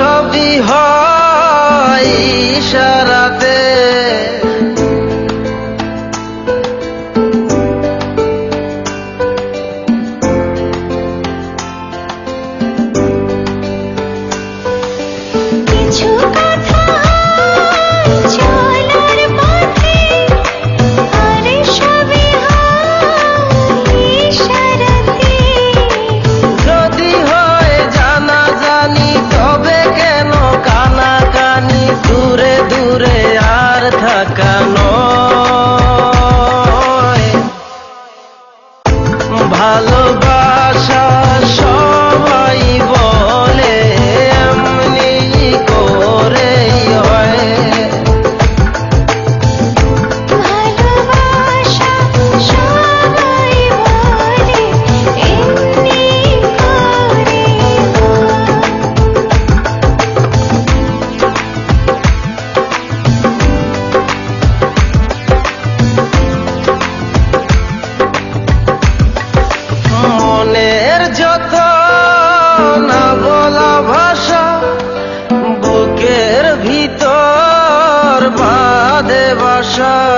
সবই হয় ইশারাতে treasure.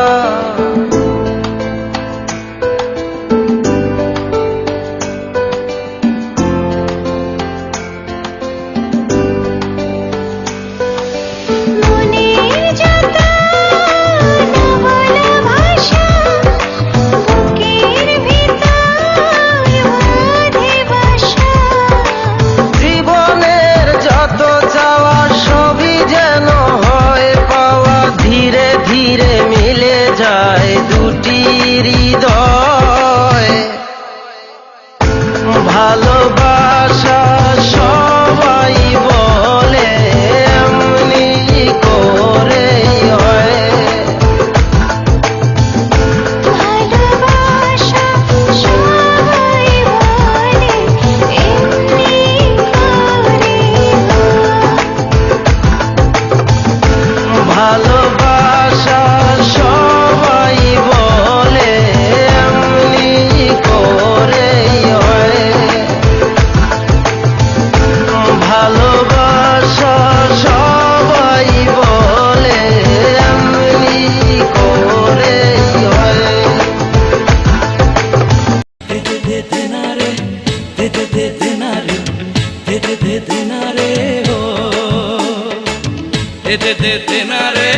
De de de denare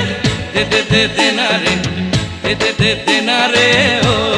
de de de denare de de de denare oh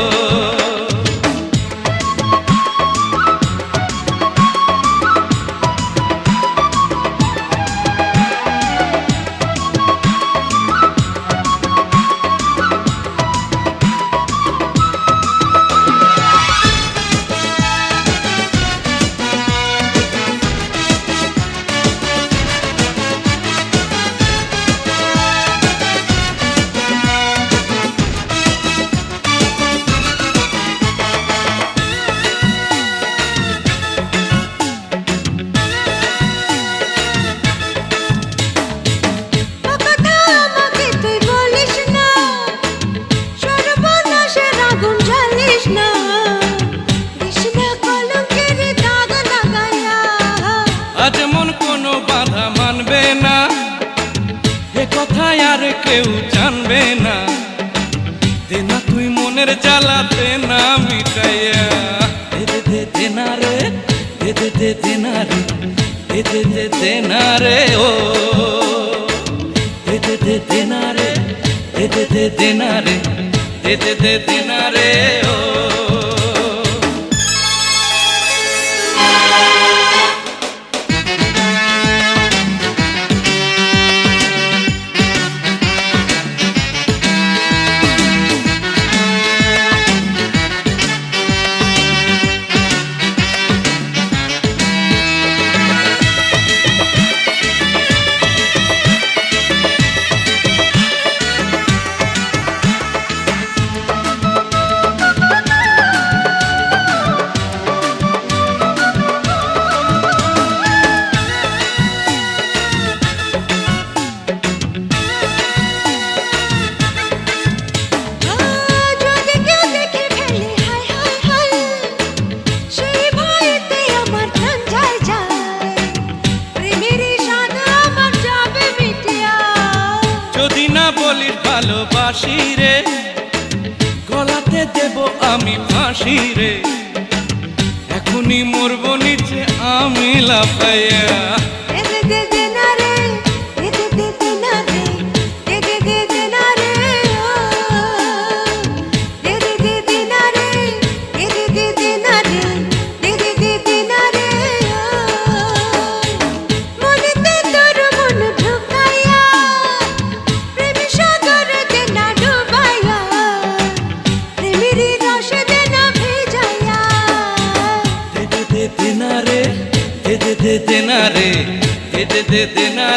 জ্বালাতে না মিটাইয়া দে দে দে দে না রে দে দে দে দে না রে দে দে দে দে না রে ও দে দে দে দে না রে দে দে দে দে না রে দে দে দে দে না রে গলাতে দেব আমি ফাঁসি রে। এখনই মরব নিচে আমি লাফাইয়া। যেতে না